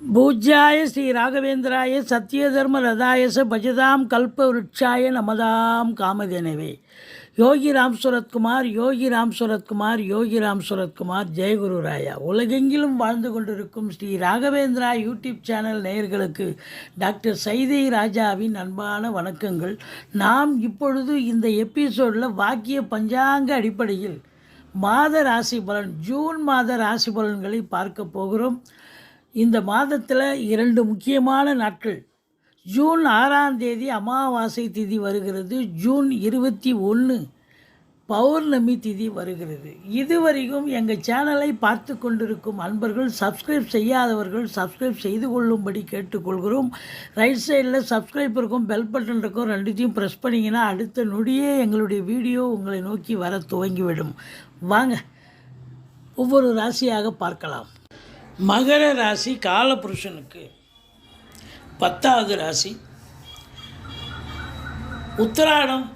பூஜ்யாய ஸ்ரீ ராகவேந்திராய சத்யதர்ம ரதாயச பஜதாம் கல்ப விருட்சாய நமதாம் காமதேனவே யோகி ராம் சுரத்குமார் யோகி ராம் சுரத்குமார் யோகி ராம் சுரத்குமார் ஜெயகுரு ராயா. உலகெங்கிலும் வாழ்ந்து கொண்டிருக்கும் ஸ்ரீ ராகவேந்திரா யூடியூப் சேனல் நேயர்களுக்கு டாக்டர் சைதை ராஜாவின் அன்பான வணக்கங்கள். நாம் இப்பொழுது இந்த எபிசோடில் வாக்கிய பஞ்சாங்க அடிப்படையில் மாத ராசி பலன் ஜூன் மாத ராசி பலன்களை பார்க்க போகிறோம். இந்த மாதத்தில் இரண்டு முக்கியமான நாட்கள். ஜூன் ஆறாம் தேதி அமாவாசை திதி வருகிறது. ஜூன் இருபத்தி ஒன்று பௌர்ணமி திதி வருகிறது. இதுவரைக்கும் எங்கள் சேனலை பார்த்து கொண்டிருக்கும் அன்பர்கள் சப்ஸ்கிரைப் செய்யாதவர்கள் சப்ஸ்கிரைப் செய்து கொள்ளும்படி கேட்டுக்கொள்கிறோம். ரைட் சைடில் சப்ஸ்கிரைப் இருக்கும் பெல் பட்டன் இருக்கும் ரெண்டுத்தையும் ப்ரெஸ் பண்ணிங்கன்னா அடுத்த நொடியே எங்களுடைய வீடியோ உங்களை நோக்கி வர துவங்கிவிடும். வாங்க ஒவ்வொரு ராசியாக பார்க்கலாம். மகர ராசி காலபுருஷனுக்கு பத்தாவது ராசி. உத்திராடம்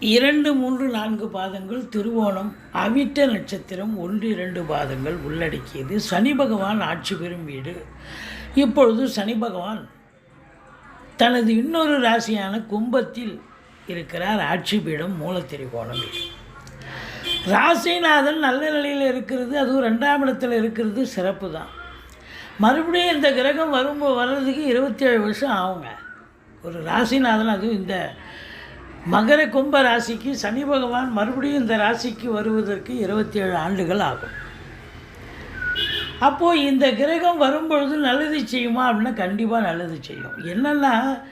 இரண்டு மூன்று நான்கு பாதங்கள் திருவோணம் அவிட்ட நட்சத்திரம் ஒன்று இரண்டு பாதங்கள் உள்ளடக்கியது. சனி பகவான் ஆட்சி பெறும் வீடு. இப்பொழுது சனி பகவான் தனது இன்னொரு ராசியான கும்பத்தில் இருக்கிறார். ஆட்சி பீடம் மூலத்திரிகோணம் வீடு ராசிநாதன் நல்ல நிலையில் இருக்கிறது அதுவும் ரெண்டாம் இடத்துல இருக்கிறது சிறப்பு தான். மறுபடியும் இந்த கிரகம் வரும்போது வர்றதுக்கு இருபத்தேழு வருஷம் ஆகுங்க. ஒரு ராசிநாதன் அதுவும் இந்த மகர கும்ப ராசிக்கு சனி பகவான் மறுபடியும் இந்த ராசிக்கு வருவதற்கு இருபத்தேழு ஆண்டுகள் ஆகும். அப்போது இந்த கிரகம் வரும்பொழுது நல்லது செய்யுமா அப்படின்னா கண்டிப்பாக நல்லது செய்யும். என்னென்னா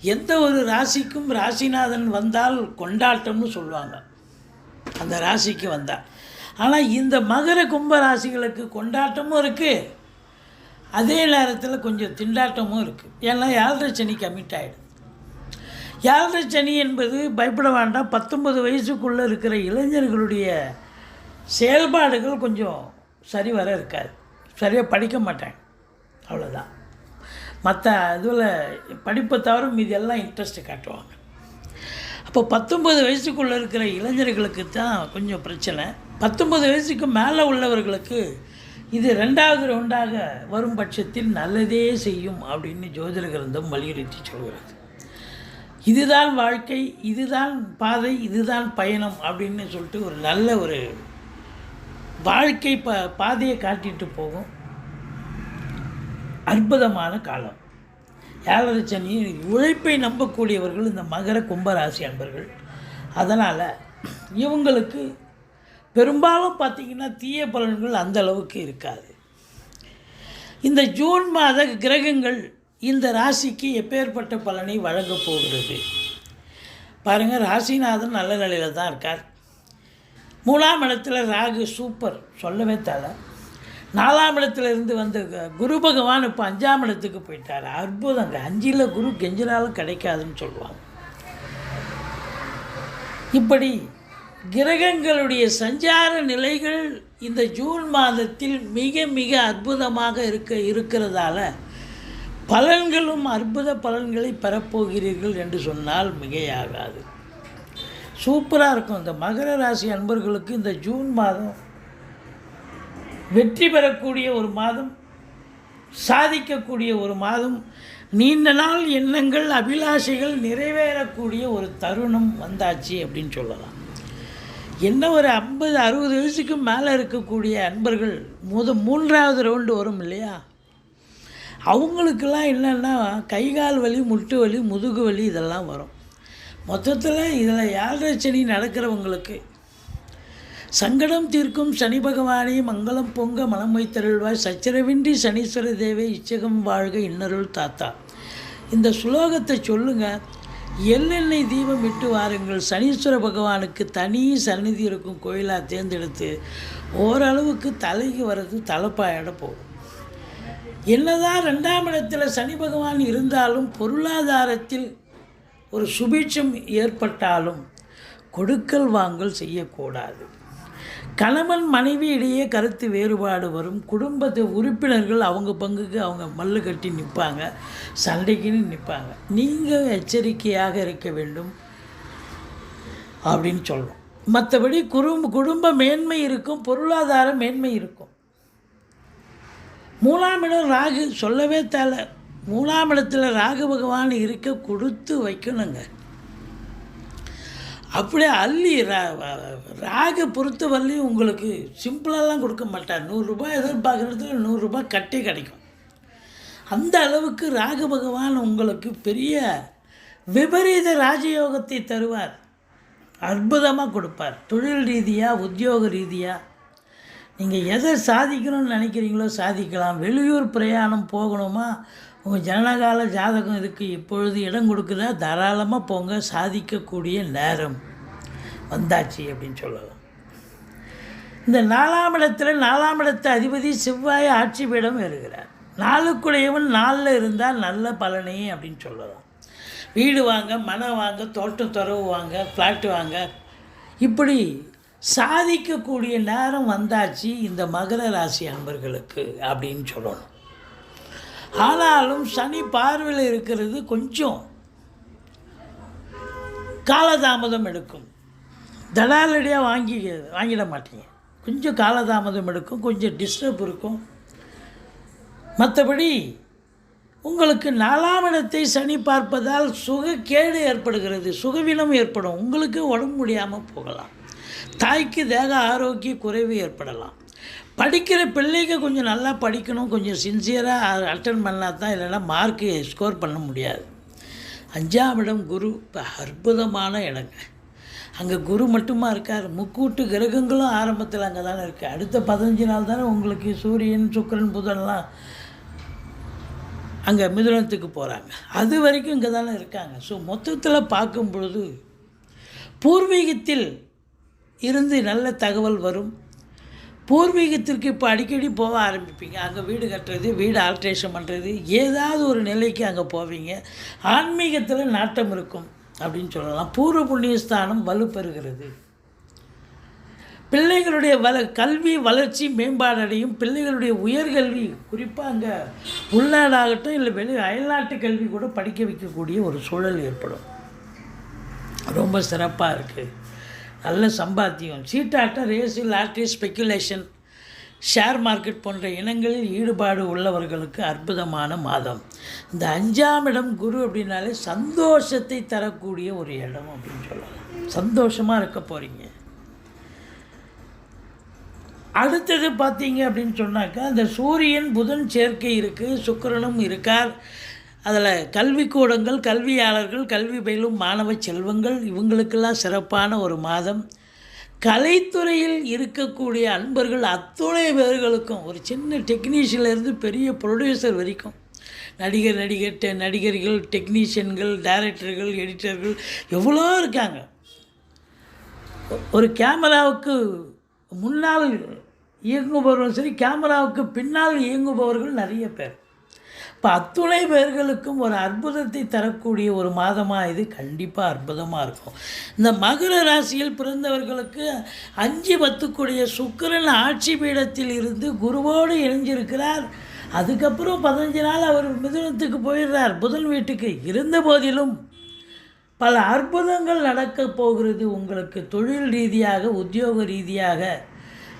எந்த ஒரு ராசிக்கும் ராசிநாதன் வந்தால் கொண்டாட்டம்னு சொல்லுவாங்க. அந்த ராசிக்கு வந்தால் ஆனால் இந்த மகர கும்ப ராசிகளுக்கு கொண்டாட்டமும் இருக்குது அதே நேரத்தில் கொஞ்சம் திண்டாட்டமும் இருக்குது ஏன்னா ஏழரை சனி கமிட் ஆகிடுது ஏழரை சனி என்பது பயப்பட வேண்டாம். பத்தொன்பது வயசுக்குள்ளே இருக்கிற இளைஞர்களுடைய செயல்பாடுகள் கொஞ்சம் சரி வர இருக்காது. சரியாக படிக்க மாட்டாங்க. அவ்வளோதான் மற்ற இதில் படிப்பை தவிர மீதி எல்லாம் இன்ட்ரெஸ்ட்டு காட்டுவாங்க. அப்போ பத்தொம்பது வயசுக்குள்ளே இருக்கிற இளைஞர்களுக்கு தான் கொஞ்சம் பிரச்சனை. பத்தொம்பது வயசுக்கு மேலே உள்ளவர்களுக்கு இது ரெண்டாவது ரவுண்டாக வரும் பட்சத்தில் நல்லதே செய்யும் அப்படின்னு ஜோதிட கிரந்தம் வலியுறுத்தி சொல்கிறது. இதுதான் வாழ்க்கை இதுதான் பாதை இதுதான் பயணம் அப்படின்னு சொல்லிட்டு ஒரு நல்ல ஒரு வாழ்க்கை ப பாதையை காட்டிட்டு போகும். அற்புதமான காலம். ஏழரை சனி உழைப்பை நம்பக்கூடியவர்கள் இந்த மகர கும்பராசி அன்பர்கள். அதனால் இவங்களுக்கு பெரும்பாலும் பார்த்திங்கன்னா தீய பலன்கள் அந்த அளவுக்கு இருக்காது. இந்த ஜூன் மாத கிரகங்கள் இந்த ராசிக்கு எப்பேற்பட்ட பலனை வழங்கப் போகிறது? பாருங்கள் ராசிநாதன் நல்ல நிலையில் தான் இருக்கார். மூணாம் இடத்துல ராகு சூப்பர் சொல்லவே தலை. நாலாம் இடத்துலேருந்து வந்த க- குரு பகவான் இப்போ அஞ்சாம் இடத்துக்கு போயிட்டார். அற்புதங்க அஞ்சில் குரு கெஞ்சினாலும் கிடைக்காதுன்னு சொல்லுவாங்க. இப்படி கிரகங்களுடைய சஞ்சார நிலைகள் இந்த ஜூன் மாதத்தில் மிக மிக அற்புதமாக இருக்க இருக்கிறதால பலன்களும் அற்புத பலன்களை பெறப்போகிறீர்கள் என்று சொன்னால் மிகையாகாது. சூப்பராக இருக்கும். இந்த மகர ராசி அன்பர்களுக்கு இந்த ஜூன் மாதம் வெற்றி பெறக்கூடிய ஒரு மாதம் சாதிக்கக்கூடிய ஒரு மாதம் நீண்ட நாள் எண்ணங்கள் அபிலாஷைகள் நிறைவேறக்கூடிய ஒரு தருணம் வந்தாச்சு அப்படின்னு சொல்லலாம். என்ன ஒரு ஐம்பது அறுபது வயசுக்கு மேலே இருக்கக்கூடிய அன்பர்கள் முத மூன்றாவது ரவுண்டு வரும் இல்லையா? அவங்களுக்கெல்லாம் என்னென்னா கை கால் வலி முட்டு வலி முதுகு வலி இதெல்லாம் வரும். மொத்தத்தில் இதில் யாழ்ரச்சனி நடக்கிறவங்களுக்கு சங்கடம் தீர்க்கும் சனி பகவானே மங்களம் பொங்க மனம் வைத்தருள்வாய். சச்சரவின்றி சனீஸ்வர தேவை இச்சகம் வாழ்க இன்னருள் தாத்தா. இந்த சுலோகத்தை சொல்லுங்கள் எள்ளெண்ணெய் தீபம் விட்டு வாருங்கள். சனீஸ்வர பகவானுக்கு தனி சந்நிதி இருக்கும் கோயிலாக தேர்ந்தெடுத்து ஓரளவுக்கு தலைக்கு வர்றது தலைப்பாயிட போகும். என்னதான் ரெண்டாம் இடத்துல சனி பகவான் இருந்தாலும் பொருளாதாரத்தில் ஒரு சுபீட்சம் ஏற்பட்டாலும் கொடுக்கல் வாங்கல் செய்யக்கூடாது. கணவன் மனைவி இடையே கருத்து வேறுபாடு வரும். குடும்பத்து உறுப்பினர்கள் அவங்க பங்குக்கு அவங்க மல்லு கட்டி நிற்பாங்க சண்டைக்குன்னு நிற்பாங்க நீங்கள் எச்சரிக்கையாக இருக்க வேண்டும் அப்படின்னு சொல்கிறோம் மற்றபடி குடும்ப குடும்ப மேன்மை இருக்கும் பொருளாதார மேன்மை இருக்கும். மூணாம் இடம் ராகு சொல்லவே தேவை மூணாம் இடத்துல ராகு பகவான் இருக்க கொடுத்து வைக்கணுங்க. அப்படியே அள்ளி ரா- பொறுத்த பொறுத்தவரையிலையும் உங்களுக்கு சிம்பிளாலாம் கொடுக்க மாட்டார். நூறுரூபா எதிர்பார்க்குறதுல நூறுரூபா கட்டே கிடைக்கும். அந்த அளவுக்கு ராகு பகவான் உங்களுக்கு பெரிய விபரீத ராஜயோகத்தை தருவார். அற்புதமாக கொடுப்பார். தொழில் ரீதியாக உத்தியோக ரீதியாக நீங்கள் எதை சாதிக்கணும்னு நினைக்கிறீங்களோ சாதிக்கலாம். வெளியூர் பிரயாணம் போகணுமா? உங்கள் ஜனனகால ஜாதகம் இதுக்கு இப்பொழுது இடம் கொடுக்குதா? தாராளமாக போங்க சாதிக்கக்கூடிய நேரம். வந்தாச்சு அப்படின்னு சொல்லலாம். இந்த நாலாம் இடத்துல நாலாம் இடத்து அதிபதி செவ்வாய் ஆட்சி பீடம் வருகிறார் நாளுக்குடையவன் நாளில் இருந்தால் நல்ல பலனே அப்படின்னு சொல்லலாம். வீடு வாங்க மனம் வாங்க தோட்டம் துறவு வாங்க ஃப்ளாட்டு வாங்க. இப்படி சாதிக்கக்கூடிய நேரம் வந்தாச்சு இந்த மகர ராசி அன்பர்களுக்கு அப்படின்னு சொல்லணும். ஆனாலும் சனி பார்வையில் இருக்கிறது கொஞ்சம் காலதாமதம் எடுக்கும். தடாலடியாக வாங்கி வாங்கிட மாட்டீங்க. கொஞ்சம் காலதாமதம் எடுக்கும் கொஞ்சம் டிஸ்டர்ப் இருக்கும். மற்றபடி உங்களுக்கு நாலாம் இடத்தை சனி பார்ப்பதால் சுகக்கேடு ஏற்படுகிறது. சுகவீனம் ஏற்படும். உங்களுக்கு உடம்பு முடியாமல் போகலாம். தாய்க்கு தேக ஆரோக்கிய குறைவு ஏற்படலாம். படிக்கிற பிள்ளைங்க கொஞ்சம் நல்லா படிக்கணும் கொஞ்சம் சின்சியராக அட்டன் பண்ணால் தான் இல்லைன்னா மார்க்கு ஸ்கோர் பண்ண முடியாது. அஞ்சாம் இடம் குரு இப்போ அற்புதமான இடங்க. அங்கே குரு மட்டுமா இருக்கார். முக்கூட்டு கிரகங்களும் ஆரம்பத்தில் அங்கே தானே இருக்குது அடுத்த பதினஞ்சு நாள் தானே உங்களுக்கு சூரியன் சுக்கரன் புதன்லாம் அங்கே மிதுனத்துக்கு போகிறாங்க அது வரைக்கும் இங்கே தானே இருக்காங்க. ஸோ மொத்தத்தில் பார்க்கும் பொழுது பூர்வீகத்தில் இருந்து நல்ல தகவல் வரும். பூர்வீகத்திற்கு இப்போ அடிக்கடி போக ஆரம்பிப்பீங்க. அங்கே வீடு கட்டுறது வீடு ஆல்ட்ரேஷன் பண்ணுறது ஏதாவது ஒரு நிலைக்கு அங்கே போவீங்க. ஆன்மீகத்தில் நாட்டம் இருக்கும் அப்படின்னு சொல்லலாம். பூர்வ புண்ணியஸ்தானம் வலுப்பெறுகிறது. பிள்ளைகளுடைய வள கல்வி வளர்ச்சி மேம்பாடடையும் பிள்ளைகளுடைய உயர்கல்வி குறிப்பாக அங்கே உள்நாடாகட்டும் இல்லை வெளி அயல்நாட்டு கல்வி கூட படிக்க வைக்கக்கூடிய ஒரு சூழல் ஏற்படும். ரொம்ப சிறப்பாக இருக்குது நல்ல சம்பாத்தியம். சீட்டாட்டம் race lottery speculation share market போன்ற இனங்களில் ஈடுபாடு உள்ளவர்களுக்கு அற்புதமான மாதம். இந்த அஞ்சாம் இடம் குரு அப்படின்னாலே சந்தோஷத்தை தரக்கூடிய ஒரு இடம் அப்படின்னு சொல்லலாம். சந்தோஷமாக இருக்க போகிறீங்க அடுத்தது பார்த்தீங்க அப்படின்னு சொன்னாக்கா அந்த சூரியன் புதன் சேர்க்கை இருக்குது சுக்கரனும் இருக்கார். அதில் கல்விக்கூடங்கள் கல்வியாளர்கள் கல்வி பயிலும் மாணவ செல்வங்கள் இவங்களுக்கெல்லாம் சிறப்பான ஒரு மாதம். கலைத்துறையில் இருக்கக்கூடிய அன்பர்கள் அத்துணை பேர்களுக்கும் ஒரு சின்ன டெக்னீஷியன்லேருந்து பெரிய ப்ரொடியூசர் வரைக்கும். நடிகர் நடிகர் டெ நடிகர்கள் டெக்னீஷியன்கள் டைரக்டர்கள் எடிட்டர்கள் எவ்வளோ இருக்காங்க. ஒரு கேமராவுக்கு முன்னால் இயங்குபவர்களும் சரி கேமராவுக்கு பின்னால் இயங்குபவர்கள் நிறைய பேர். இப்போ அத்துணை பேர்களுக்கும் ஒரு அற்புதத்தை தரக்கூடிய ஒரு மாதமாக இது? கண்டிப்பாக அற்புதமாக இருக்கும். இந்த மகர ராசியில் பிறந்தவர்களுக்கு அஞ்சு பத்துக்குடைய சுக்கிரன் ஆட்சி பீடத்தில் இருந்து குருவோடு இணைஞ்சிருக்கிறார். அதுக்கப்புறம் பதினஞ்சு நாள் அவர் மிதுனத்துக்கு போயிடுறார். புதன் வீட்டுக்கு இருந்த போதிலும் பல அற்புதங்கள் நடக்கப் போகிறது. உங்களுக்கு தொழில் ரீதியாக உத்தியோக ரீதியாக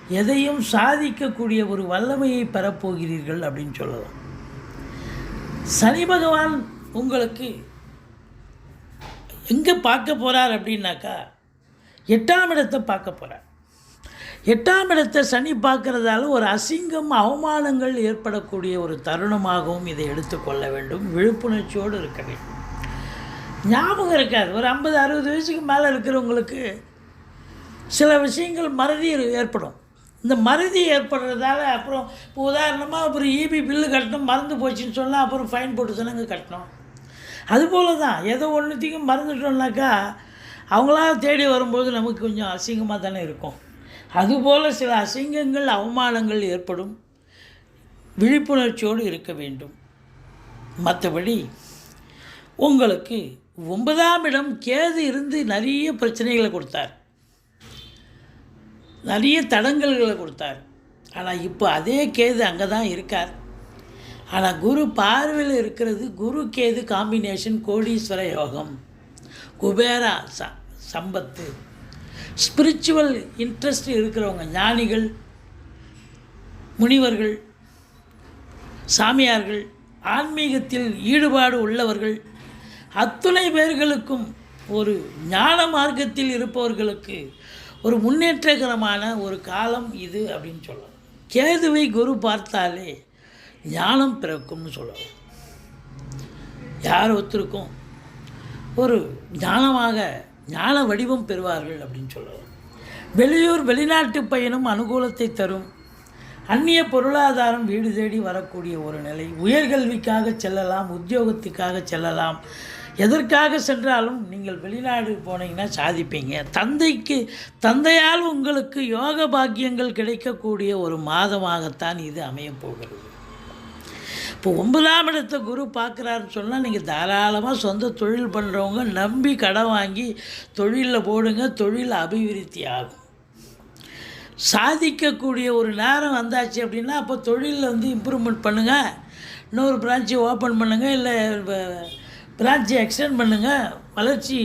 எதையும் சாதிக்கக்கூடிய ஒரு வல்லமையை பெறப்போகிறீர்கள் அப்படின்னு சொல்லலாம். சனி பகவான் உங்களுக்கு எங்கே பார்க்க போகிறார் அப்படின்னாக்கா எட்டாம் இடத்தை பார்க்க போகிறார் எட்டாம் இடத்தை சனி பார்க்கறதால ஒரு அசிங்கம் அவமானங்கள் ஏற்படக்கூடிய ஒரு தருணமாகவும் இதை எடுத்துக்கொள்ள வேண்டும். விழிப்புணர்ச்சியோடு இருக்க வேண்டும். ஞாபகம் இருக்காது. ஒரு ஐம்பது அறுபது வயசுக்கு மேலே இருக்கிறவங்களுக்கு சில விஷயங்கள் மறதி ஏற்படும். இந்த மருதி ஏற்படுறதால அப்புறம் இப்போ உதாரணமாக அப்புறம் இபி பில்லு கட்டணும் மறந்து போச்சுன்னு சொன்னால் அப்புறம் ஃபைன் போட்டு சொன்னாங்க கட்டணும். அதுபோல தான் ஏதோ ஒன்றுத்தையும் மறந்துட்டோம்னாக்கா அவங்களா தேடி வரும்போது நமக்கு கொஞ்சம் அசிங்கமாக தானே இருக்கும். அதுபோல் சில அசிங்கங்கள் அவமானங்கள் ஏற்படும். விழிப்புணர்ச்சியோடு இருக்க வேண்டும். மற்றபடி உங்களுக்கு ஒன்பதாம் இடம் கேது இருந்து நிறைய பிரச்சனைகளை கொடுத்தார். நிறைய தடங்கல்களை கொடுத்தார். ஆனால் இப்போ அதே கேது அங்கே தான் இருக்கார். ஆனால் குரு பார்வையில் இருக்கிறது குரு கேது காம்பினேஷன் கோடீஸ்வர யோகம் குபேரா ச சம்பத்து ஸ்பிரிச்சுவல் இன்ட்ரெஸ்ட் இருக்கிறவங்க ஞானிகள் முனிவர்கள் சாமியார்கள் ஆன்மீகத்தில் ஈடுபாடு உள்ளவர்கள் அத்துணை பேர்களுக்கும் ஒரு ஞான மார்க்கத்தில் இருப்பவர்களுக்கு ஒரு முன்னேற்றகரமான ஒரு காலம் இது அப்படின்னு சொல்லலாம் கேதுவை குரு பார்த்தாலே ஞானம் பிறக்கும்னு சொல்லலாம் யார் ஒருத்தருக்கும் ஒரு ஞானமாக ஞான வடிவம் பெறுவார்கள் அப்படின்னு சொல்லலாம் வெளியூர் வெளிநாட்டு பயணம் அனுகூலத்தை தரும். அந்நிய பொருளாதாரம் வீடு தேடி வரக்கூடிய ஒரு நிலை. உயர்கல்விக்காக செல்லலாம் உத்தியோகத்துக்காக செல்லலாம். எதற்காக சென்றாலும் நீங்கள் வெளிநாடு போனீங்கன்னா சாதிப்பீங்க. தந்தைக்கு தந்தையால் உங்களுக்கு யோக பாக்கியங்கள் கிடைக்கக்கூடிய ஒரு மாதமாகத்தான் இது அமையப்போகிறது இப்போ ஒன்பதாம் இடத்தை குரு பார்க்குறாருன்னு சொன்னால் நீங்கள் தாராளமாக சொந்த தொழில் பண்ணுறவங்க நம்பி கடன் வாங்கி தொழிலில் போடுங்க தொழில் அபிவிருத்தி ஆகும். சாதிக்கக்கூடிய ஒரு நேரம் வந்தாச்சு அப்படின்னா அப்போ தொழிலில் வந்து இம்ப்ரூவ்மெண்ட் பண்ணுங்கள் இன்னொரு பிரான்ச்சை ஓப்பன் பண்ணுங்கள் இல்லை பிரான்ச்சை எக்ஸ்டெண்ட் பண்ணுங்கள் வளர்ச்சி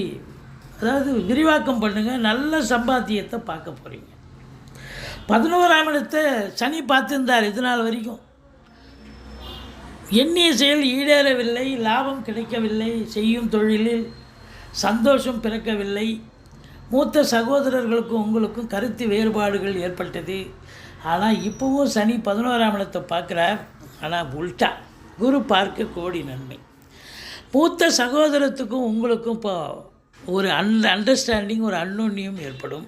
அதாவது விரிவாக்கம் பண்ணுங்கள் நல்ல சம்பாத்தியத்தை பார்க்க போகிறீங்க பதினோராம் இடத்தை சனி பார்த்துருந்தார் இது நாள் வரைக்கும். எண்ணிய செயல் ஈடேறவில்லை லாபம் கிடைக்கவில்லை செய்யும் தொழிலில் சந்தோஷம் பிறக்கவில்லை. மூத்த சகோதரர்களுக்கும் உங்களுக்கும் கருத்து வேறுபாடுகள் ஏற்பட்டது. ஆனால் இப்போவும் சனி பதினோராம் இடத்தை பார்க்குறார். ஆனால் உல்டா குரு பார்க்க கோடி நன்மை. மூத்த சகோதரத்துக்கும் உங்களுக்கும் இப்போ ஒரு அன் அண்டர்ஸ்டாண்டிங் ஒரு அன்னொன்னியம் ஏற்படும்.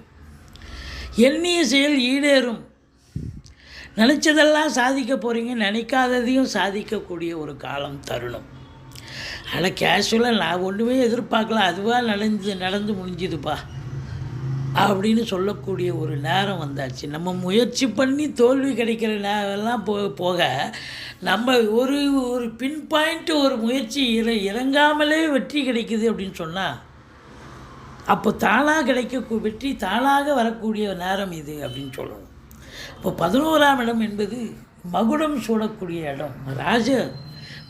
எண்ணிய செயல் ஈடேறும். நினச்சதெல்லாம் சாதிக்க போகிறீங்க நினைக்காததையும் சாதிக்கக்கூடிய ஒரு காலம் தருணம். ஆனால் கேஷுவலாக நான் ஒன்றுமே எதிர்பார்க்கல அதுவாக நடந்து நடந்து முடிஞ்சுதுப்பா. அப்படின்னு சொல்லக்கூடிய ஒரு நேரம் வந்தாச்சு. நம்ம முயற்சி பண்ணி தோல்வி கிடைக்கிற நேரம்லாம் போ போக நம்ம ஒரு ஒரு பின் பாயிண்ட்டு ஒரு முயற்சி இற இறங்காமலே வெற்றி கிடைக்குது அப்படின்னு சொன்னால் அப்போ தானாக கிடைக்க வெற்றி தானாக வரக்கூடிய நேரம் இது அப்படின்னு சொல்லணும். இப்போ பதினோராம் இடம் என்பது மகுடம் சூடக்கூடிய இடம். ராஜ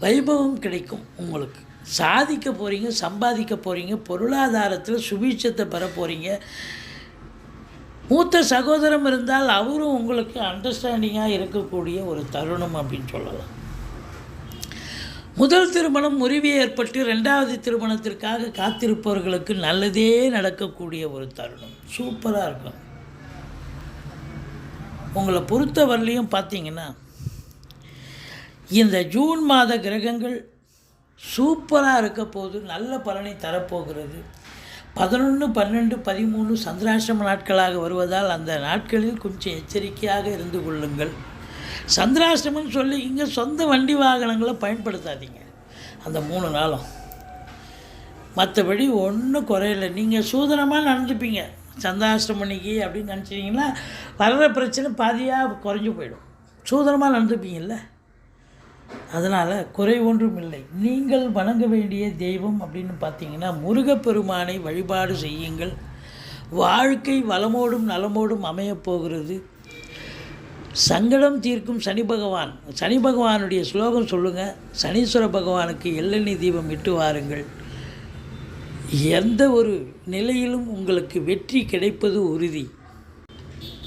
வைபவம் கிடைக்கும் உங்களுக்கு. சாதிக்க போகிறீங்க சம்பாதிக்க போகிறீங்க பொருளாதாரத்தில் சுபீட்சத்தை பெற போகிறீங்க மூத்த சகோதரம் இருந்தால் அவரும் உங்களுக்கு அண்டர்ஸ்டாண்டிங்காக இருக்கக்கூடிய ஒரு தருணம் அப்படின்னு சொல்லலாம். முதல் திருமணம் முறிவு ஏற்பட்டு ரெண்டாவது திருமணத்திற்காக காத்திருப்பவர்களுக்கு நல்லதே நடக்கக்கூடிய ஒரு தருணம். சூப்பராக இருக்கும். உங்களை பொறுத்தவரையிலையும் பார்த்தீங்கன்னா இந்த ஜூன் மாத கிரகங்கள் சூப்பராக இருக்க போது நல்ல பலனை தரப்போகிறது. பதினொன்று பன்னெண்டு பதிமூணு சந்திராசிரம நாட்களாக வருவதால் அந்த நாட்களில் கொஞ்சம் எச்சரிக்கையாக இருந்து கொள்ளுங்கள். சந்திராசிரமம்னு சொல்லி இங்கே சொந்த வண்டி வாகனங்களை பயன்படுத்தாதீங்க. அந்த மூணு நாளும். மற்றபடி ஒன்றும் குறையில. நீங்கள் சூதனமாக நடந்துப்பீங்க. சந்திராசிரமணிக்கு அப்படின்னு நினச்சிட்டிங்கன்னா வர்ற பிரச்சனை பாதியாக குறைஞ்சி போயிடும். சூதனமாக நடந்துப்பீங்கல்ல? அதனால் குறை ஒன்றும் இல்லை. நீங்கள் வணங்க வேண்டிய தெய்வம் அப்படின்னு பார்த்தீங்கன்னா முருகப்பெருமானை வழிபாடு செய்யுங்கள். வாழ்க்கை வளமோடும் நலமோடும் அமையப்போகிறது சங்கடம் தீர்க்கும் சனி பகவான். சனி பகவானுடைய ஸ்லோகம் சொல்லுங்கள் சனீஸ்வர பகவானுக்கு எள்ளெண்ணெய் தீபம் இட்டு வாருங்கள். எந்த ஒரு நிலையிலும் உங்களுக்கு வெற்றி கிடைப்பது உறுதி.